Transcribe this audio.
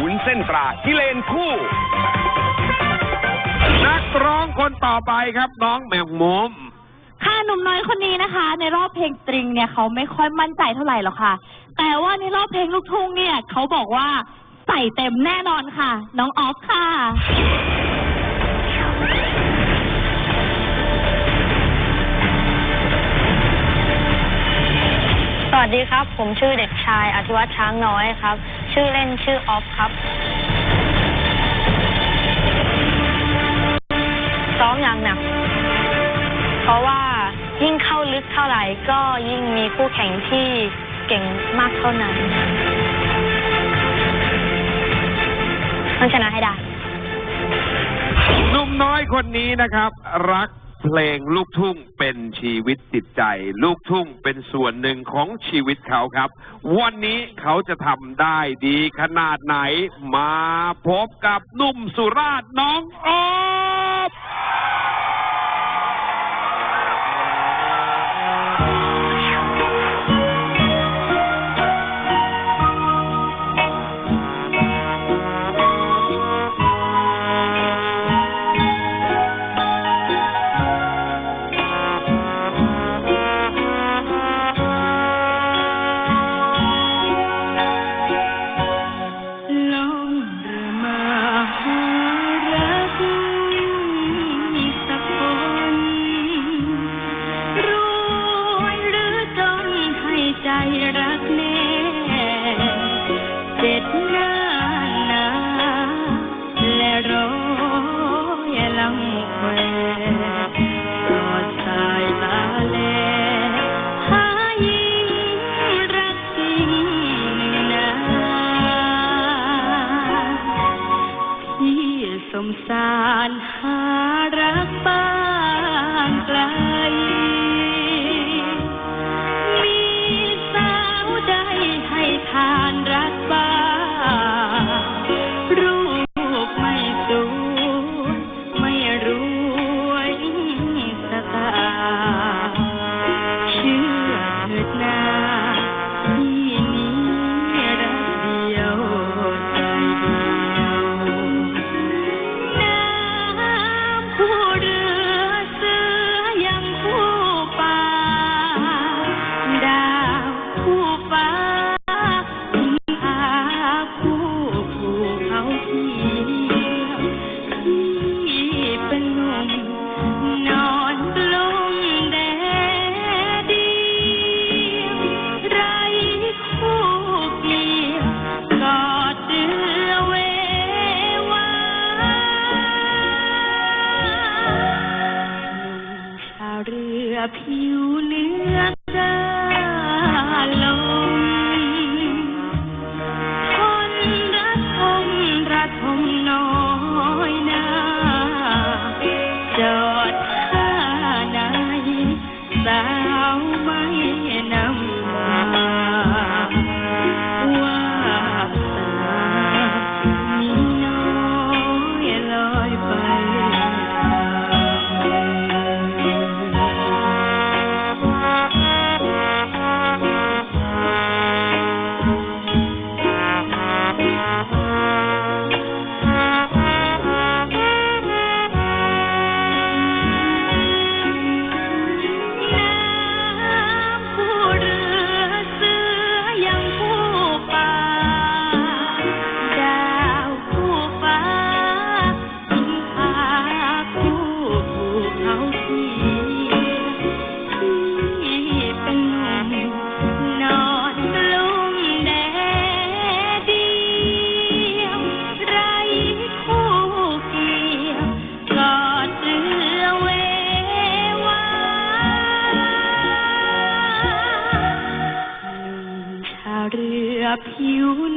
วุ้นเส้นตรากิเลนคู่ นักร้องคนต่อไปครับน้องแมงมุม ค่ะหนุ่มน้อยคนนี้นะคะ ในรอบเพลงสตริงเนี่ยเขาไม่ค่อยมั่นใจเท่าไหร่หรอกค่ะ แต่ว่าในรอบเพลงลูกทุ่งเนี่ยเขาบอกว่าใส่เต็มแน่นอนค่ะ น้องออฟค่ะสวัสดีครับ ผมชื่อเด็กชายอธิวัตช้างน้อยครับ ชื่อเล่นชื่อออฟครับ ซ้อมอย่างหนัก เพราะว่ายิ่งเข้าลึกเท่าไหร่ก็ยิ่งมีคู่แข่งที่เก่งมากเท่านั้นต้องชนะให้ได้ หนุ่มน้อยคนนี้นะครับ รัก เพลงลูกทุ่งเป็นชีวิตจิตใจ ลูกทุ่งเป็นส่วนหนึ่งของชีวิตเขาครับ วันนี้เขาจะทำได้ดีขนาดไหน มาพบกับนุ่มสุราษฎร์น้องออ appeal you